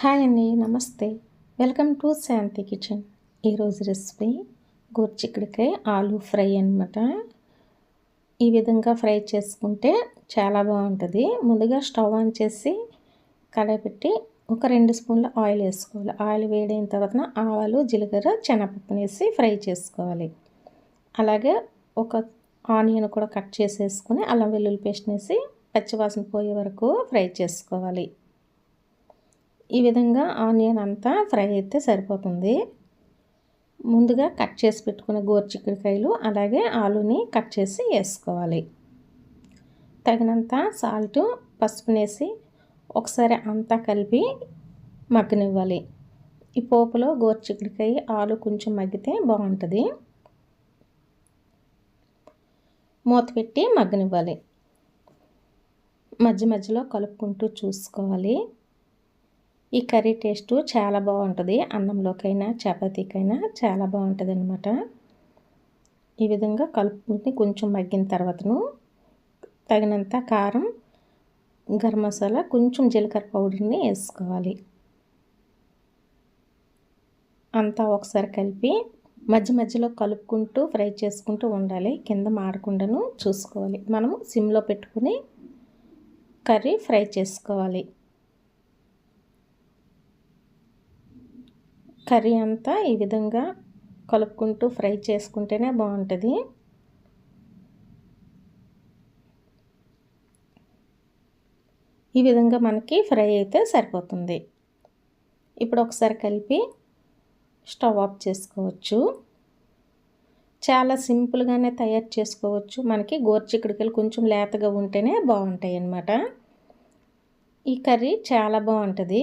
Hi అండి నమస్తే. Welcome to Shanti kitchen. ఈరోజు రెసిపీ గోర్చిక్కుడికాయ ఆలు ఫ్రై అనమాట ఈ విధంగా ఫ్రై చేసుకుంటే చాలా బాగుంటుంది. ముందుగా స్టవ్ ఆన్ చేసి కడాయి పెట్టి ఒక రెండు స్పూన్ల ఆయిల్ వేసుకోవాలి. ఆయిల్ వేడైన తర్వాత ఆవాలు జీలకర్ర శనగపప్పు వేసి ఫ్రై చేసుకోవాలి. అలాగే ఒక ఆనియన్ కూడా కట్ చేసేసుకుని అల్లం వెల్లుల్లి పేస్ట్ వేసి పచ్చివాసన పోయే వరకు ఫ్రై చేసుకోవాలి. ఈ విధంగా ఆనియన్ అంతా ఫ్రై అయితే సరిపోతుంది. ముందుగా కట్ చేసి పెట్టుకున్న గోరుచిక్కుడుకాయలు అలాగే ఆలుని కట్ చేసి వేసుకోవాలి. తగినంత సాల్ట్ పసుపునేసి ఒకసారి అంతా కలిపి మగ్గనివ్వాలి. ఈ పోపులో గోరుచిక్కుడుకాయ ఆలు కొంచెం మగ్గితే బాగుంటుంది. మూత పెట్టి మగ్గనివ్వాలి. మధ్య మధ్యలో కలుపుకుంటూ చూసుకోవాలి. ఈ కర్రీ టేస్ట్ చాలా బాగుంటుంది. అన్నంలోకైనా చపాతీకైనా చాలా బాగుంటుంది అనమాట ఈ విధంగా కలుపుకుని కొంచెం మగ్గిన తర్వాతను తగినంత కారం గరం మసాలా కొంచెం జీలకర్ర పౌడర్ని వేసుకోవాలి. అంతా ఒకసారి కలిపి మధ్య మధ్యలో కలుపుకుంటూ ఫ్రై చేసుకుంటూ ఉండాలి. కింద మాడకుండాను చూసుకోవాలి. మనము సిమ్లో పెట్టుకుని కర్రీ ఫ్రై చేసుకోవాలి. కర్రీ అంతా ఈ విధంగా కలుపుకుంటూ ఫ్రై చేసుకుంటేనే బాగుంటుంది. ఈ విధంగా మనకి ఫ్రై అయితే సరిపోతుంది. ఇప్పుడు ఒకసారి కలిపి స్టవ్ ఆఫ్ చేసుకోవచ్చు. చాలా సింపుల్గానే తయారు చేసుకోవచ్చు. మనకి గోర్చిక్కడికలు కొంచెం లేతగా ఉంటేనే బాగుంటాయి అన్నమాట ఈ కర్రీ చాలా బాగుంటుంది.